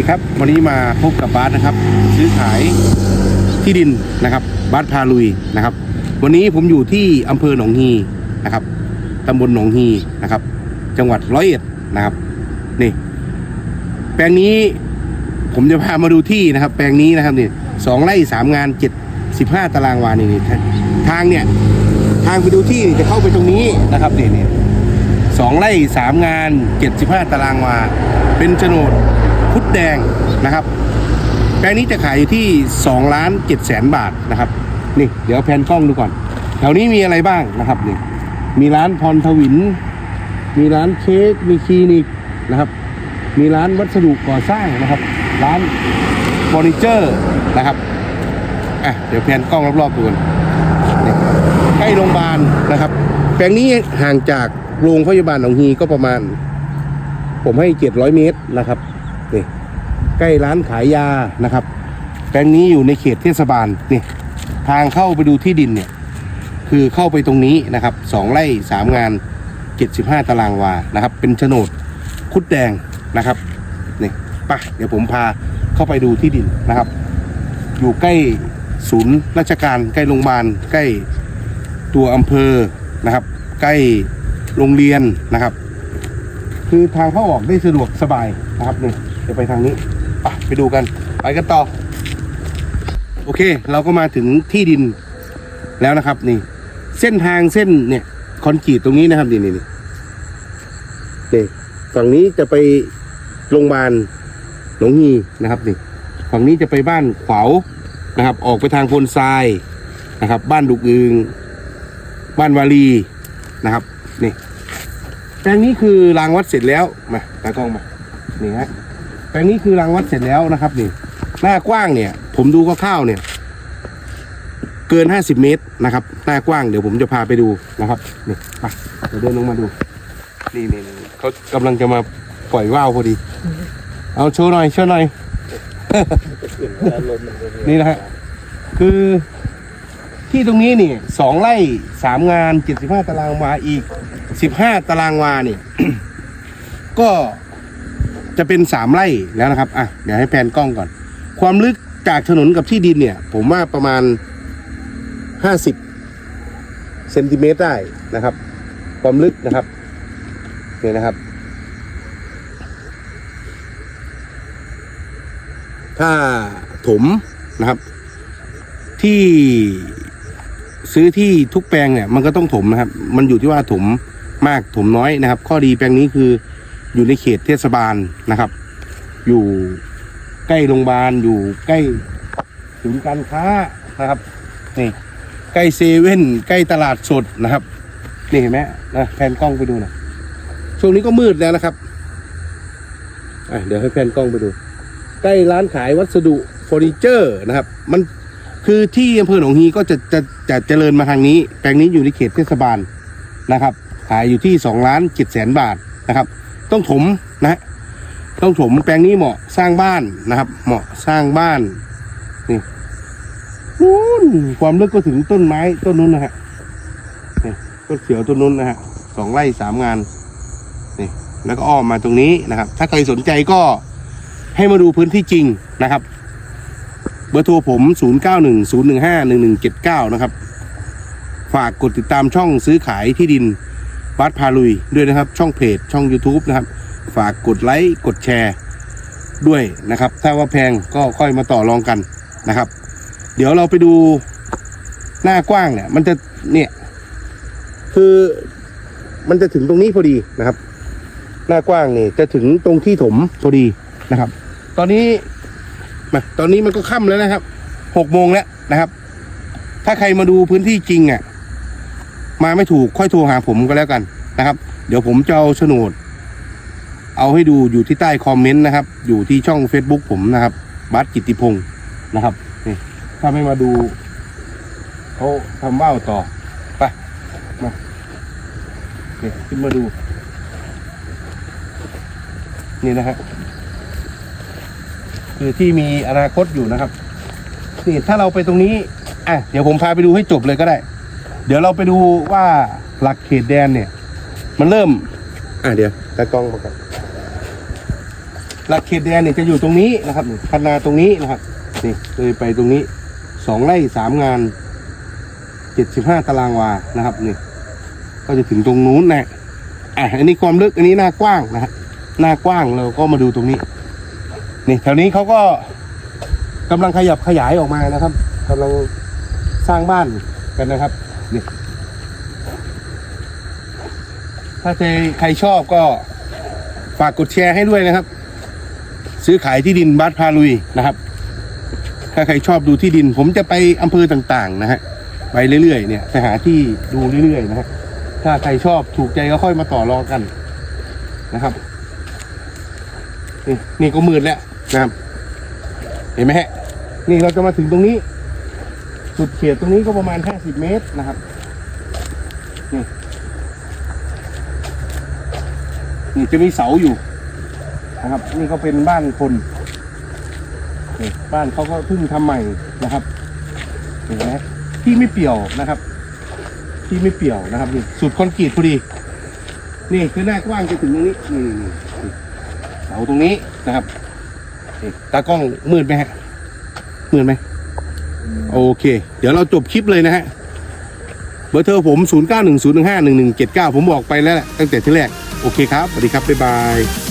ดีครับ วันนี้มาพบกับบาสนะครับ ซื้อขายที่ดินนะครับบาสพาลุยนะครับ วันนี้ผมอยู่ที่อำเภอหนองฮีนะครับตำบลหนองฮีนะครับ จังหวัดร้อยเอ็ดนะครับนี่แปลงนี้ผมจะพามาดูที่นะครับ แปลงนี้นะครับนี่สองไร่สามงานเจ็ดสิบห้าตารางวานี่นี่ทางเนี่ยทางไปดูที่จะเข้าไปตรงนี้นะครับนี่นี่สองไร่สามงานเจ็ดสิบห้าตารางวาเป็นโฉนด พุทธแดงนะครับ แปลงนี้จะขายอยู่ที่2ล้าน7แสนบาทนะครับ นี่ เดี๋ยวแพนกล้องดูก่อน แถวนี้มีอะไรบ้างนะครับนี่มีร้านพรทวิน มีร้านเค้ก มีคลินิกนะครับ มีร้านวัสดุก่อสร้างนะครับ ร้านเฟอร์นิเจอร์นะครับ อะ เดี๋ยวแพนกล้องรอบๆดูกันนี่ใกล้โรงพยาบาลนะครับ แปลงนี้ห่างจากโรงพยาบาลหนองฮีก็ประมาณ ผมให้ 700 เมตรนะครับ นี่ใกล้ร้านขายยานะครับ แปลงนี้อยู่ในเขตเทศบาลนี่ทางเข้าไปดูที่ดินเนี่ย คือเข้าไปตรงนี้นะครับสองไร่สามงาน75ตารางวานะครับ เป็นโฉนดคุดแดงนะครับนี่ไปะเดี๋ยวผมพาเข้าไปดูที่ดินนะครับ อยู่ใกล้ศูนย์ราชการใกล้โรงพยาบาลใกล้ตัวอำเภอนะครับ ใกล้โรงเรียนนะครับ คือทางเข้าออกได้สะดวกสบายนะครับเนี่ยจะไปทางนี้ไปไปดูกันไปกันต่อ โอเค เราก็มาถึงที่ดินแล้วนะครับนี่ เส้นทางเส้นเนี่ยคอนกรีตตรงนี้นะครับนี่นี่นี่นี่ฝั่งนี้จะไปโรงพยาบาลหนองฮีนะครับนี่ฝั่งนี้จะไปบ้านขวาวนะครับ ออกไปทางโพนทรายนะครับ บ้านดุกอึงบ้านวาลีนะครับนี่ แปลงนี้คือรางวัดเสร็จแล้วมาตากล้องมานี่ฮะแปลงนี้คือรางวัดเสร็จแล้วนะครับนี่ หน้ากว้างเนี่ย ผมดูคร่าวๆเนี่ย เกิน50เมตรนะครับ หน้ากว้างเดี๋ยวผมจะพาไปดูนะครับนี่ไปเดี๋ยวเดินลงมาดู นี่นี่นี่เขากำลังจะมาปล่อยว่าวพอดี เอาโชว์หน่อยโชว์หน่อย นี่นะฮะคือที่ตรงนี้นี่สองไร่สามงานเจ็ดสิบห้าตารางวาอีก สิบห้าตารางวานี่ ก็จะเป็นสามไร่แล้วนะครับอะเดี๋ยวให้แพนกล้องก่อน ความลึกจากถนนกับที่ดินเนี่ย ผมว่าประมาณห้าสิบเซนติเมตรได้นะครับ ความลึกนะครับเนี่ยนะครับ ถ้าถมนะครับ ที่ซื้อที่ทุกแปลงเนี่ย มันก็ต้องถมนะครับ มันอยู่ที่ว่าถม มากถมน้อยนะครับ ข้อดีแปลงนี้คืออยู่ในเขตเทศบาลนะครับ อยู่ใกล้โรงพยาบาลอยู่ใกล้ศูนย์การค้านะครับนี่ใกล้เซเว่นใกล้ตลาดสดนะครับ นี่เห็นไหมนะแพนกล้องไปดูนะช่วงนี้ก็มืดแล้วนะครับเดี๋ยวให้แพนกล้องไปดู ใกล้ร้านขายวัสดุเฟอร์นิเจอร์นะครับ มันคือที่อำเภอหนองฮีก็จะจะจะเจริญมาทางนี้ แปลงนี้อยู่ในเขตเทศบาลนะครับ ขายอยู่ที่สองล้านเจ็ดแสนบาทนะครับ ต้องถมนะต้องถมแปลงนี้เหมาะสร้างบ้านนะครับ เหมาะสร้างบ้านนี่นู่นความลึกก็ถึงต้นไม้ต้นนู้นนะฮะนี่ต้นเขียวต้นนู้นนะฮะสองไร่สามงานนี่แล้วก็อ้อมมาตรงนี้นะครับ ถ้าใครสนใจก็ให้มาดูพื้นที่จริงนะครับเบอร์โทรผม 0910151179 นะครับ ฝากกดติดตามช่องซื้อขายที่ดิน บัสพาลุยด้วยนะครับ ช่องเพจช่อง YouTube นะครับ ฝากกดไลค์กดแชร์ด้วยนะครับ ถ้าว่าแพงก็ค่อยมาต่อรองกันนะครับ เดี๋ยวเราไปดูหน้ากว้างเนี่ย มันจะเนี่ย คือมันจะถึงตรงนี้พอดีนะครับ หน้ากว้างนี่จะถึงตรงที่ถมพอดีนะครับ ตอนนี้มาตอนนี้มันก็ค่ำแล้วนะครับหกโมงแล้วนะครับ ถ้าใครมาดูพื้นที่จริงอะ มาไม่ถูกค่อยโทรหาผมก็แล้วกันนะครับ เดี๋ยวผมจะเอาโฉนด เอาให้ดูอยู่ที่ใต้คอมเมนต์นะครับ อยู่ที่ช่อง Facebook ผมนะครับบัสกิติพงศ์นะครับนี่ถ้าไม่มาดูเขาทำว่าวต่อไปมานี่ขึ้นมาดู นี่นะฮะคือที่มีอนาคตอยู่นะครับนี่ถ้าเราไปตรงนี้อะเดี๋ยวผมพาไปดูให้จบเลยก็ได้ เดี๋ยวเราไปดูว่าหลักเขตแดนเนี่ย มันเริ่ม อะเดี๋ยวตากล้องมาก่อนหลักเขตแดนเนี่ยจะอยู่ตรงนี้นะครับนี่คันนาตรงนี้นะครับนี่เลยไปตรงนี้สองไร่สามงานเจ็ดสิบห้าตารางวานะครับนี่ก็จะถึงตรงนู้นนะอะอันนี้ความลึกอันนี้หน้ากว้างนะฮะหน้ากว้างเราก็มาดูตรงนี้ นี่แถวนี้เขาก็กำลังขยับขยายออกมานะครับกำลังสร้างบ้านกันนะครับ นี่ถ้าใครชอบก็ฝากกดแชร์ให้ด้วยนะครับ ซื้อขายที่ดินบ้านพาลุยนะครับ ถ้าใครชอบดูที่ดิน ผมจะไปอำเภอต่างๆ นะฮะไปเรื่อยๆ เนี่ยไปหาที่ดูเรื่อยๆนะฮะถ้าใครชอบถูกใจก็ค่อยมาต่อรองกันนะครับ นี่นี่ก็มืดแล้วนะครับ เห็นไหมฮะ นี่เราจะมาถึงตรงนี้ สุดเขตตรงนี้ก็ประมาณ 50 เมตรนะครับ นี่ นี่จะมีเสาอยู่นะครับ นี่ก็เป็นบ้านคนนี่บ้านเขาก็เพิ่งทำใหม่นะครับเห็นไหมที่ไม่เปี่ยวนะครับ ที่ไม่เปี่ยวนะครับนี่สุดคอนกรีตพอดี นี่คือหน้ากว้างจะถึงตรงนี้นี่นี่นี่เสาตรงนี้นะครับนี่ตากล้องมืดไหมฮะมืดไหม โอเค เดี๋ยวเราจบคลิปเลยนะฮะเบอร์เทรผม 0 9 1 0 1 5 1 1 7 9 ผมบอกไปแล้วแหละตั้งแต่ที่แรก โอเคครับ สวัสดีครับ บ๊ายบาย